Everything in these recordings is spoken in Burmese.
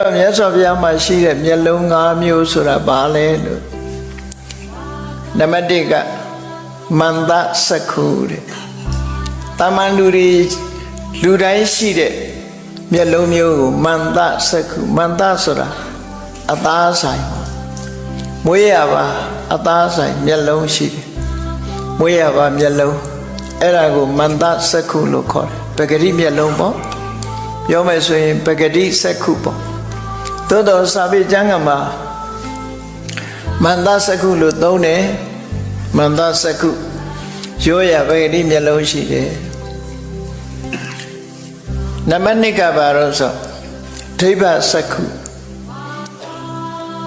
မြတ်စွာဘုရားမှာရှိတဲ့မျက်လုံး၅မျိုးဆိုတာဘာလဲလို့နံပါတ်1ကမန္တစက္ခုတဲ့တာမန်လူတွေလူတိုင်းရှိတဲ့မျက်လုံးမျိုးကိုမန္တစက္ခုမန္တဆိုတာအသားဆိုင်ပါမွေးရပါအသားဆိုင်မျက်လုံးရှိတယ်မွေးရပါမျက်လုံးအဲ့ဒါကိုမန္တစက္ခုလို့ခေါ်တယ်ပဂတိမျက်လုံးပေါ့ပြောမယ်ဆိုရင်ပဂတိစက္ခုပေါ့ သို့တော်စာပေကျမ်းကမှာမန္တစက္ခုလို့သုံးတယ်မန္တစက္ခုရိုးရပဂတိမျက်လုံးရှိတယ်နံပါတ်2ကဘာလို့ဆိုဒိဗ္ဗစက္ခု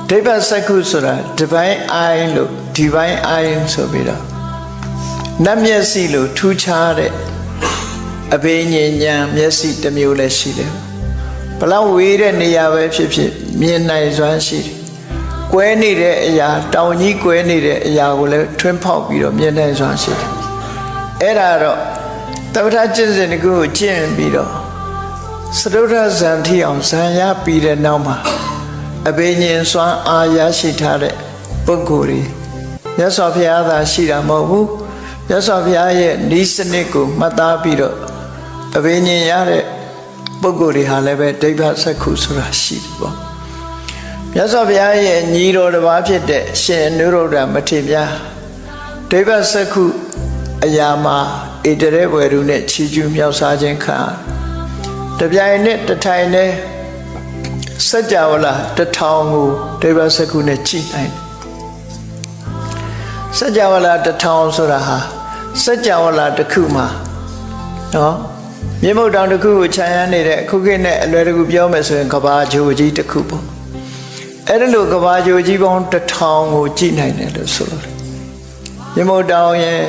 ဒိဗ္ဗစက္ခုဆိုတာ divine eye လို့ divine eye ဆိုပြီးတော့နတ်မျက်စိလို့ထူးခြားတဲ့အဘိညာဉ်ဉာဏ်မျက်စိတစ်မျိုးလည်းရှိတယ် ဘလောက်ဝေးတဲ့နေရာပဲဖြစ်ဖြစ်မြင်နိုင်စွမ်းရှိတယ်ကွဲနေတဲ့အရာတောင်ကြီးကွဲနေတဲ့အရာကိုလည်းထွန်းဖောက်ပြီးတော့မြင်နိုင်စွမ်းရှိတယ်အဲ့ဒါတော့တပ္ပထကျင့်စဉ်တစ်ခုကိုကျင့်ပြီးတော့စတုထဇံထီအောင်ဇံရပြီးတဲ့နောက်မှာအဘိညာဉ်စွမ်းအားရရှိထားတဲ့ပုဂ္ဂိုလ်တွေမြတ်စွာဘုရားသာရှိတာမဟုတ်ဘူးမြတ်စွာဘုရားရဲ့ဤစနစ်ကိုမှတ်သားပြီးတော့အဘိညာဉ်ရတဲ့ ပုဂ္ဂိုလ်တွေဟာလည်းပဲဒိဗ္ဗစက္ခုဆိုတာရှိတယ်ပေါ့မြတ်စွာဘုရားရဲ့ညီတော်တစ်ပါးဖြစ်တဲ့ရှင်အနုရုဒ္ဓမထေရမြတ်ဒိဗ္ဗစက္ခုအရာမှာဣတရေဘွယ်သူနဲ့ချီကျူးမြောက်စားခြင်းခံရတယ်တပြိုင်နဲ့တထိုင်နဲ့စัจ java လာတထောင်ကိုဒိဗ္ဗစက္ခုနဲ့ကြည်နိုင်တယ်စัจ java လာတထောင်ဆိုတာဟာစัจ java လာတစ်ခုမှာနော် မြေမုတ်တောင်တစ်ခုကိုခြံရမ်းနေတဲ့ခုခေတ်နဲ့အလွယ်တကူပြောမယ်ဆိုရင်ကဘာဂျိုကြီးတစ်ခုပေါ့အဲ့ဒါလို့ကဘာဂျိုကြီးပေါင်းတစ်ထောင်ကိုကြည်နိုင်တယ်လို့ဆိုလို့မြေမုတ်တောင်ရဲ့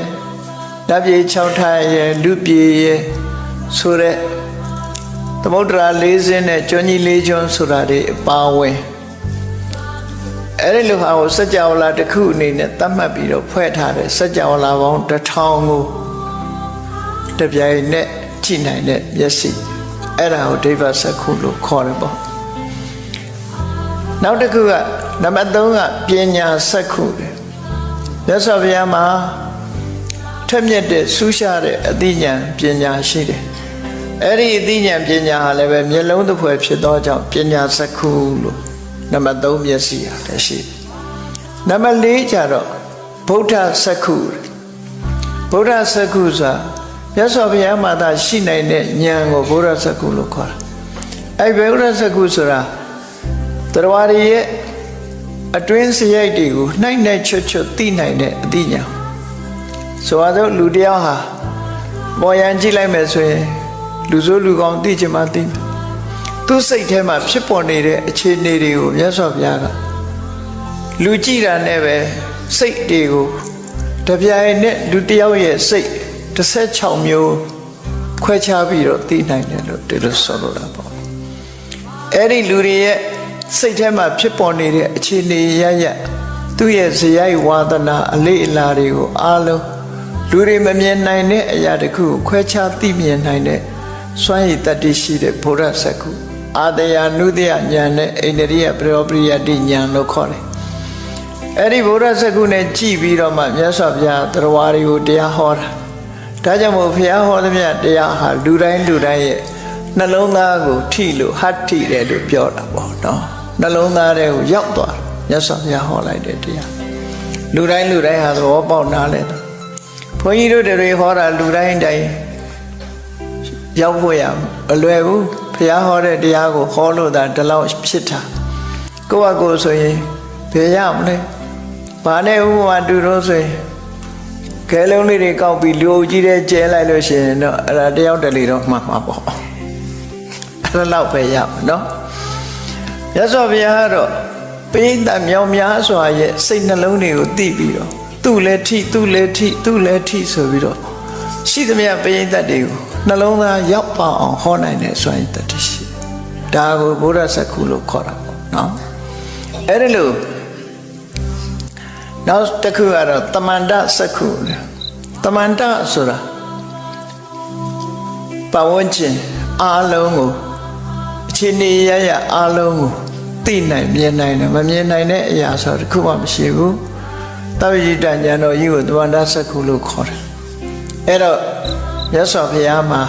တပ်ပြေ6ထိုင်ရဲ့လူပြေရဲ့ဆိုတဲ့သမုဒ္ဒရာ၄စင်းနဲ့ကျွန်းကြီး၄ကျွန်းဆိုတာတွေအပါဝင်အဲ့ဒီလိုဟာကိုစัจ java လာတစ်ခုအနေနဲ့သတ်မှတ်ပြီးတော့ဖွဲ့ထားတဲ့စัจ java လာပေါင်းတစ်ထောင်ကိုတပြိုင်နဲ့ကြ ည့်နိုင်တဲ့မျက်စိအဲ့ဒါကိုဒိဗ္ဗစက္ခုလို့ခေါ်တယ်ပေါ့နောက်တစ်ခုကနံပါတ်3ကပညာစက္ခုတယ်မြတ်စွာဘုရားမှာထက်မြက်တဲ့ဆူးရှားတဲ့အသိဉာဏ်ပညာရှိတယ်အဲ့ဒီအသိဉာဏ်ပညာဟာလည်းပဲမျက်လုံးတစ်ဖွဲ့ဖြစ်သောကြောင့်ပညာစက္ခုလို့နံပါတ်3မျက်စိဟာလည်းရှိတယ်နံပါတ်4ကျတော့ဗုဒ္ဓစက္ခုဗုဒ္ဓစက္ခုဆိုတာ မြတ်စွာဘုရားမှာသာရှိနိုင်တဲ့ဉာဏ်ကိုဘုရားစက္ခုလို့ခေါ်တာအဲ့ဘုရားစက္ခုဆိုတာတရားရည်ရဲ့အတွင်းစရိုက်တွေကိုနှိုက်နှိုက်ချွတ်ချွတ်သိနိုင်တဲ့အသိဉာဏ်ဆိုတော့လူတယောက်ဟာပေါ်ရန်ကြည့်လိုက်မယ်ဆိုရင်လူဆိုးလူကောင်းသိချင်မှသိမယ်သူစိတ်ထဲမှာဖြစ်ပေါ်နေတဲ့အခြေအနေတွေကိုမြတ်စွာဘုရားကလူကြည့်တာနဲ့ပဲစိတ်တွေကိုတပြိုင်နဲ့လူတယောက်ရဲ့စိတ် 16မျိုးခွဲခြားပြီးတော့သိနိုင်တယ်လို့ဒီလိုဆိုလိုတာပေါ့အဲ့ဒီလူတွေရဲ့စိတ်ထဲမှာဖြစ်ပေါ်နေတဲ့အခြေအနေရရသူ့ရဲ့ဇယိုက်ဝါဒနာအလေးအလာတွေကိုအားလုံးလူတွေမမြင်နိုင်တဲ့အရာတခုကိုခွဲခြားသိမြင်နိုင်တဲ့စွမ်းရည်တတ္တိရှိတဲ့ဘုရားစကုအာတယာနုတယဉာဏ်နဲ့အိန္ဒြိယပရောပရိယတိဉာဏ်လို့ခေါ်တယ်အဲ့ဒီဘုရားစကုနဲ့ကြည်ပြီးတော့မှမြတ်စွာဘုရားတရားတွေကိုတရားဟောတာ ဒါကြောင့်မို့ဘုရားဟောသမျှတရားဟာလူတိုင်းလူတိုင်းရဲ့နှလုံးသားကိုထိလို့ဟတ်ထိတယ်လို့ပြောတာပေါ့နော်နှလုံးသားတွေကိုရောက်သွားမြတ်စွာဘုရားဟောလိုက်တဲ့တရားလူတိုင်းလူတိုင်းဟာသဘောပေါက်နားလဲတယ်ဘုန်းကြီးတို့တွေဟောတာလူတိုင်းတိုင်းရောက်ဖို့ရအလွယ်ဘူးဘုရားဟောတဲ့တရားကိုဟောလို့သာဒီလောက်ဖြစ်တာကိုယ့်အကိုဆိုရင်ဘယ်ရမလဲဘာနဲ့ဥပမာတူတော့ဆိုရင် ကဲလုံးလေးတွေကောက်ပြီးလူအုပ်ကြီးတဲ့ကျဲလိုက်လို့ရှိရင်တော့အဲ့ဒါတယောက်တလေတော့မှတ်မှာပေါ့အဲ့လောက်ပဲရမှာနော်ရသော်ဘုရားကတော့ပိဋကမြောင်များစွာရဲ့စိတ်နှလုံးတွေကိုသိပြီးတော့သူ့လည်းထိသူ့လည်းထိသူ့လည်းထိဆိုပြီးတော့ရှိသမျှပိဋကတွေကိုနှလုံးသားရောက်ပါအောင်ဟောနိုင်တဲ့စွမ်းရည်တတရှိဒါကိုဘုရားစကုလို့ခေါ်တာပေါ့နော်အဲ့ဒီလို နောက်တစ်ခုကတော့တမန္တစက္ခုတမန္တဆိုတာပဝန်းကျင်အားလုံးကိုအခြေအနေရရအားလုံးကိုသိနိုင်မြင်နိုင်တယ်မမြင်နိုင်တဲ့အရာဆိုတော့တစ်ခုမှမရှိဘူးတောက်ရည်တန်ဉာဏ်တော်ကြီးကိုသဝန္တစက္ခုလို့ခေါ်တယ်အဲ့တော့မြတ်စွာဘုရားမှာ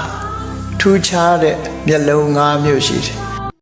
ထူးခြားတဲ့မျက်လုံး၅မျိုးရှိတယ်